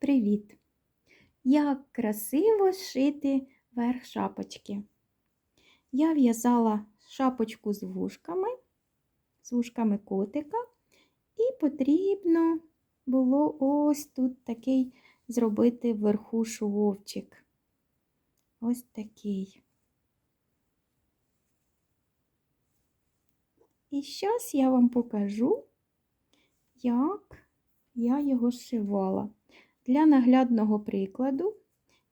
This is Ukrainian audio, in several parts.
Привіт-привіт! Як красиво шити верх шапочки. Я в'язала шапочку з вушками, з вушками котика, і потрібно було ось тут такий зробити вверху шовчик. Ось такий. І зараз я вам покажу, як я його зшивала. Для наглядного прикладу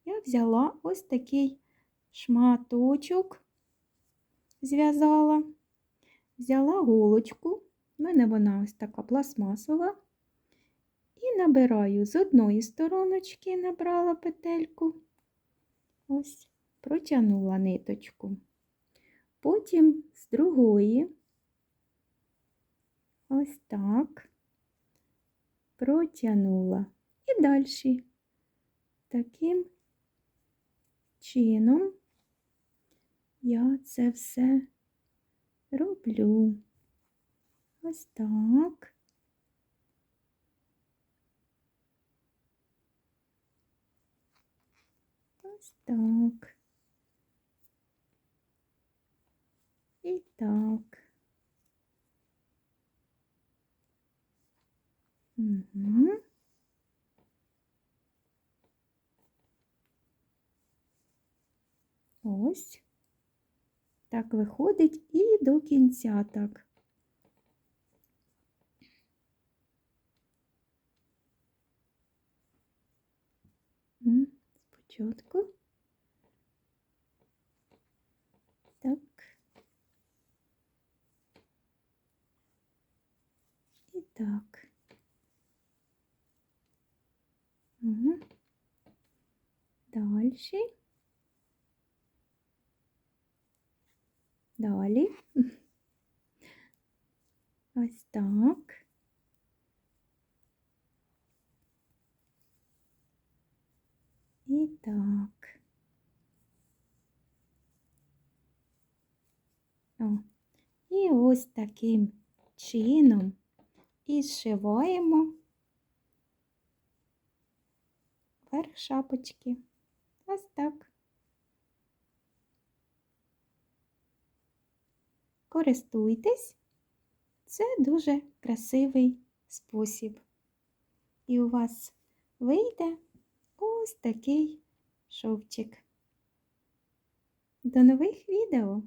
я взяла ось такий шматочок, зв'язала, взяла голочку, в мене вона ось така пластмасова, і набираю з одної стороночки, набрала петельку, ось, протягнула ниточку. Потім з другої, ось так протягнула. І далі таким чином я це все роблю. Ось так. Ось так. І так. Угу. Ось. Так виходить і до кінця так. Спочатку. Так. І так. Угу. Дальше. Далі. Ось так. І так. О. І ось таким чином і зшиваємо верх шапочки. Ось так. Користуйтесь, це дуже красивий спосіб. І у вас вийде ось такий шовчик. До нових відео!